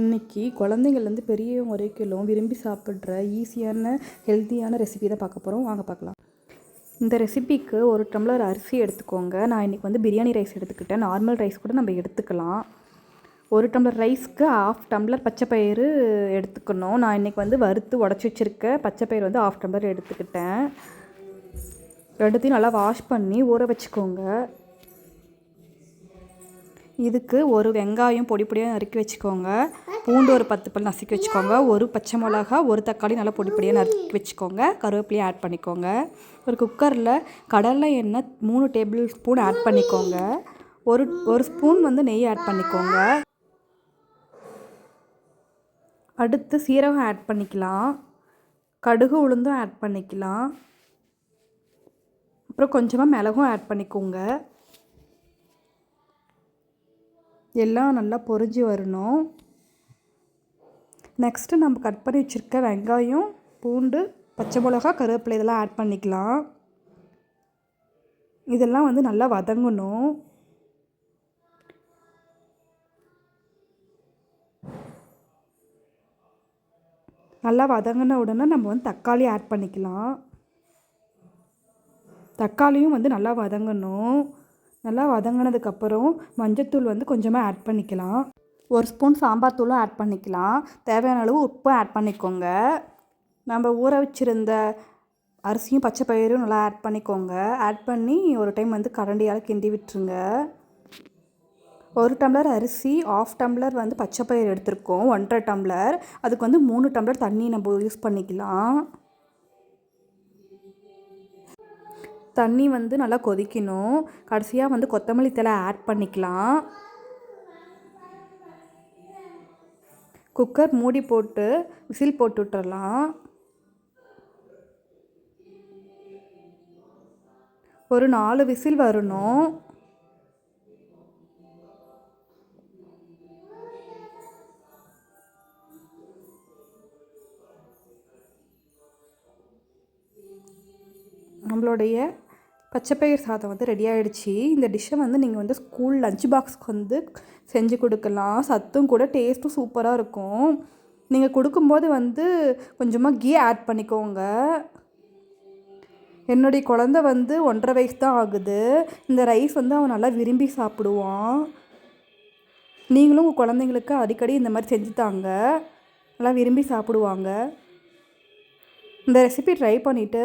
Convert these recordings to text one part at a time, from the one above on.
இன்னைக்கு குழந்தைங்கள்லேருந்து பெரியவங்க வரைக்கும் விரும்பி சாப்பிட்ற ஈஸியான ஹெல்த்தியான ரெசிபி தான் பார்க்க போகிறோம் வாங்க பார்க்கலாம். இந்த ரெசிபிக்கு ஒரு டம்ளர் அரிசி எடுத்துக்கோங்க. நான் இன்றைக்கி வந்து பிரியாணி ரைஸ் எடுத்துக்கிட்டேன். நார்மல் ரைஸ் கூட நம்ம எடுத்துக்கலாம். ஒரு டம்ளர் ரைஸ்க்கு ஆஃப் டம்ளர் பச்சை பயிறு எடுத்துக்கணும். நான் இன்றைக்கி வந்து வறுத்து உடச்சி வச்சுருக்க பச்சை பயிறு வந்து ஆஃப் டம்ளர் எடுத்துக்கிட்டேன். ரெண்டுத்தையும் நல்லா வாஷ் பண்ணி ஊற வச்சுக்கோங்க. இதுக்கு ஒரு வெங்காயம் பொடி பொடியாக நறுக்கி வச்சுக்கோங்க. பூண்டு ஒரு பத்து பல் நசுக்கி வச்சுக்கோங்க. ஒரு பச்சை மிளகா ஒரு தக்காளி நல்லா பொடி பொடியாக நறுக்கி வச்சுக்கோங்க. கருவேப்பிலையும் ஆட் பண்ணிக்கோங்க. ஒரு குக்கரில் கடலை எண்ணெய் மூணு டேபிள் ஸ்பூன் ஆட் பண்ணிக்கோங்க. ஒரு ஒரு ஸ்பூன் வந்து நெய் ஆட் பண்ணிக்கோங்க. அடுத்து சீரகம் ஆட் பண்ணிக்கலாம். கடுகு உளுந்தும் ஆட் பண்ணிக்கலாம். அப்புறம் கொஞ்சமாக மிளகும் ஆட் பண்ணிக்கோங்க. எல்லாம் நல்லா பொரிஞ்சு வரணும். நெக்ஸ்ட்டு நம்ம கட் பண்ணி வச்சுருக்க வெங்காயம் பூண்டு பச்சை மிளகா கருவேப்பிலை இதெல்லாம் ஆட் பண்ணிக்கலாம். இதெல்லாம் வந்து நல்லா வதங்கணும். நல்லா வதங்கின உடனே நம்ம வந்து தக்காளி ஆட் பண்ணிக்கலாம். தக்காளியும் வந்து நல்லா வதங்கணும். நல்லா வதங்கினதுக்கப்புறம் மஞ்சத்தூள் வந்து கொஞ்சமாக ஆட் பண்ணிக்கலாம். ஒரு ஸ்பூன் சாம்பார் தூளும் ஆட் பண்ணிக்கலாம். தேவையான அளவு உப்பும் ஆட் பண்ணிக்கோங்க. நம்ம ஊற வச்சுருந்த அரிசியும் பச்சை பயிரும் நல்லா ஆட் பண்ணிக்கோங்க. ஆட் பண்ணி ஒரு டைம் வந்து கரண்டியால் கிண்டி விட்டுருங்க. ஒரு டம்ளர் அரிசி ஆஃப் டம்ளர் வந்து பச்சை பயிர் எடுத்திருக்கோம் ஒன்றரை டம்ளர். அதுக்கு வந்து மூணு டம்ளர் தண்ணி நம்ம யூஸ் பண்ணிக்கலாம். தண்ணி வந்து நல்லா கொதிக்கணும். கடைசியாக வந்து கொத்தமல்லி தலை ஆட் பண்ணிக்கலாம். குக்கர் மூடி போட்டு விசில் போட்டு விட்டுறலாம். ஒரு நாலு விசில் வரணும். நம்மளுடைய பச்சைப்பயிர் சாதம் வந்து ரெடி ஆகிடுச்சி இந்த டிஷ்ஷை வந்து நீங்கள் வந்து ஸ்கூல் லஞ்ச் பாக்ஸ்க்கு வந்து செஞ்சு கொடுக்கலாம். சத்தும் கூட டேஸ்ட்டும் சூப்பராக இருக்கும். நீங்கள் கொடுக்கும்போது வந்து கொஞ்சமாக கீ ஆட் பண்ணிக்கோங்க. என்னுடைய குழந்த வந்து ஒன்றரை வயசு தான் ஆகுது. இந்த ரைஸ் வந்து அவன் நல்லா விரும்பி சாப்பிடுவான். நீங்களும் உங்கள் குழந்தைங்களுக்கு அடிக்கடி இந்த மாதிரி செஞ்சு தாங்க. நல்லா விரும்பி சாப்பிடுவாங்க. இந்த ரெசிபி ட்ரை பண்ணிவிட்டு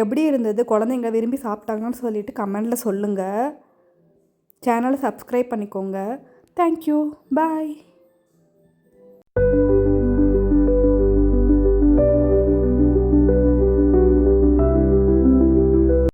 எப்படி இருந்தது? குழந்தைங்க விரும்பி சாப்பிட்டாங்கன்னு சொல்லிவிட்டு கமெண்டில் சொல்லுங்கள் சேனலை சப்ஸ்கிரைப் பண்ணிக்கோங்க. Thank you bye